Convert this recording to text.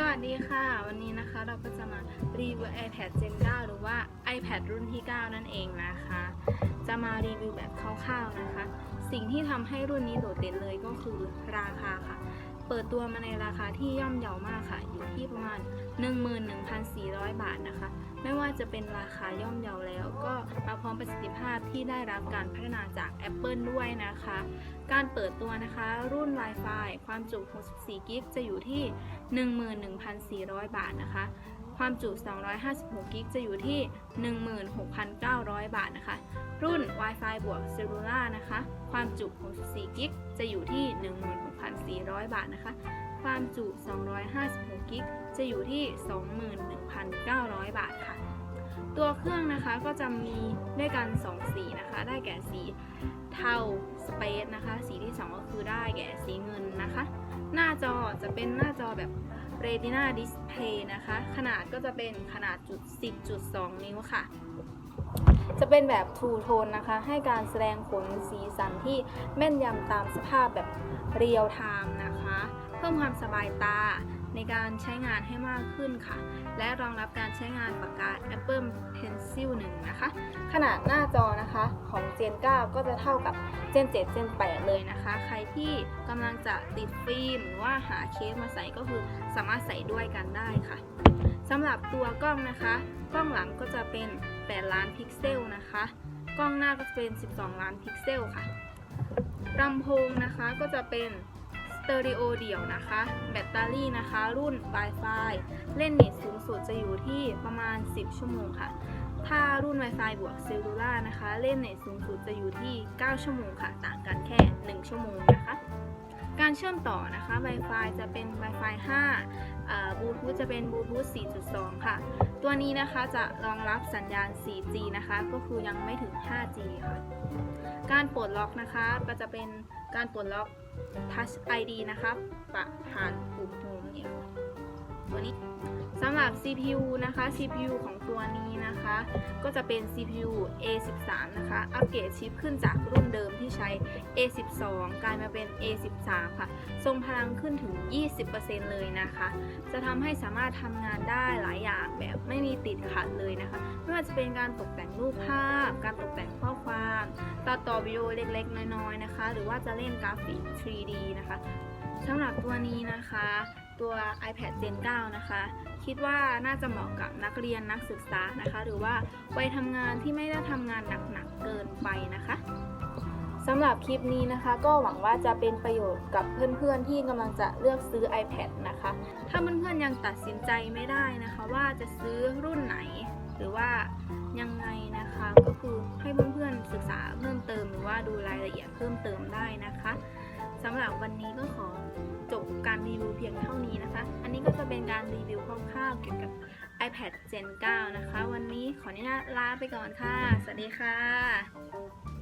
สวัสดีค่ะ วันนี้นะคะเราก็จะมารีวิว iPad Gen 9 หรือว่า iPad รุ่นที่ 9 นั่นเองนะคะ จะมารีวิวแบบคร่าวๆนะคะ สิ่งที่ทำให้รุ่นนี้โดดเด่นเลยก็คือราคาค่ะ เปิดตัวมาในราคาที่ย่อมเยาวมากค่ะ อยู่ที่ประมาณ 11,400 บาทนะคะ ไม่ว่าจะเป็นราคาย่อมเยาวแล้ว ก็มาพร้อมประสิทธิภาพที่ได้รับการพัฒนาจาก Apple ด้วยนะคะ การเปิดตัวนะคะ รุ่น Wi-Fi ความจุ 64 กิกจะอยู่ที่ 11,400 บาทนะคะ ความจุ 256 กิก จะอยู่ที่ 16,900 บาทนะคะ รุ่น Wi-Fi บวก Cellular นะคะ ความจุ 64 กิก จะอยู่ที่ 16,400 บาทนะคะ ความจุ 256 กิก จะอยู่ที่ 21,900 บาทค่ะ ตัวเครื่องนะคะก็จะมีด้วยกัน 2 สีนะคะ ได้แก่สีเทาสเปซนะคะ สีที่ 2 ก็คือได้แก่สีเงินนะคะ หน้าจอจะเป็นหน้าจอแบบ Retina Display นะคะ ขนาดก็จะเป็นขนาดจุด10.2 นิ้วค่ะ จะเป็นแบบ True Tone นะคะ ให้การแสดงผลสีสันที่แม่นยำตามสภาพแบบเรียลไทม์นะคะ เพิ่มความสบายตา ในการใช้งานให้มากขึ้นค่ะ และรองรับการใช้งานปากกา Apple Pencil 1 นะคะ ขนาดหน้าจอนะคะของ Gen 9 ก็จะเท่ากับ Gen 7 Gen 8 เลยนะคะ ใครที่กำลังจะติดฟิล์มหรือว่าหาเคสมาใส่ก็คือสามารถใส่ด้วยกันได้ค่ะสำหรับตัวกล้องนะคะ กล้องหลังก็จะเป็น 8 ล้านพิกเซลนะคะ กล้องหน้าก็จะเป็น 12 ล้านพิกเซลค่ะลำโพงนะคะก็จะเป็น เตอริโอเดี่ยวนะคะ แบตเตอรี่นะคะ รุ่น Wi-Fi เล่นเน็ตสูงสุดจะอยู่ที่ประมาณ 10 ชั่วโมงค่ะ ถ้ารุ่น Wi-Fi บวกเซลลูล่านะคะ เล่นเน็ตสูงสุดจะอยู่ที่ 9 ชั่วโมงค่ะ ต่างกันแค่ 1 ชั่วโมงนะคะ การเชื่อมต่อนะคะ Wi-Fi จะเป็น Wi-Fi 5อ่าบลูทูธจะเป็นบลูทูธ4.2 ค่ะ ตัวนี้นะคะจะรองรับสัญญาณ 4G นะคะ ก็คือยังไม่ถึง 5G ค่ะ การปลดล็อกนะคะก็จะเป็นการปลดล็อก Touch ID นะคะปะผ่านปุ่มโฮมเนี่ยตัวนี้สำหรับ CPU นะคะ CPU ของตัวนี้นะคะ ก็จะเป็น CPU A13 นะคะ อัปเกรดชิปขึ้นจากรุ่นเดิมที่ใช้ A12 กลายมาเป็น A13 ค่ะ ทรงพลังขึ้นถึง 20%เลยนะคะ จะทำให้สามารถทำงานได้หลายอย่างแบบไม่มีติดขัดเลยนะคะ ไม่ว่าจะเป็นการตกแต่งรูปภาพ การตกแต่งข้อความ ตัดต่อวิดีโอเล็กๆ น้อยๆ นะคะ หรือว่าจะเล่นกราฟิก 3D นะคะสำหรับตัวนี้นะคะ ตัว iPad Gen 9 นะคะ คิดว่าน่าจะเหมาะกับนักเรียนนักศึกษานะคะ หรือว่าวัยทำงานที่ไม่ได้ทำงานหนักๆ เกินไปนะคะสำหรับคลิปนี้นะคะ ก็หวังว่าจะเป็นประโยชน์กับเพื่อนๆ ที่กำลังจะเลือกซื้อ iPad นะคะ ถ้าเพื่อนๆ ยังตัดสินใจไม่ได้นะคะ ว่าจะซื้อรุ่นไหน หรือว่ายังไงนะคะ ก็คือให้เพื่อนๆ ศึกษาเดูรายละเอียดเพิ่มเติมได้นะคะสำหรับวันนี้ก็ขอจบการรีวิวเพียงเท่านี้นะคะ อันนี้ก็จะเป็นการรีวิวคร่าวๆเกี่ยวกับ iPad Gen 9 นะคะ วันนี้ขออนุญาตลาไปก่อนค่ะ สวัสดีค่ะ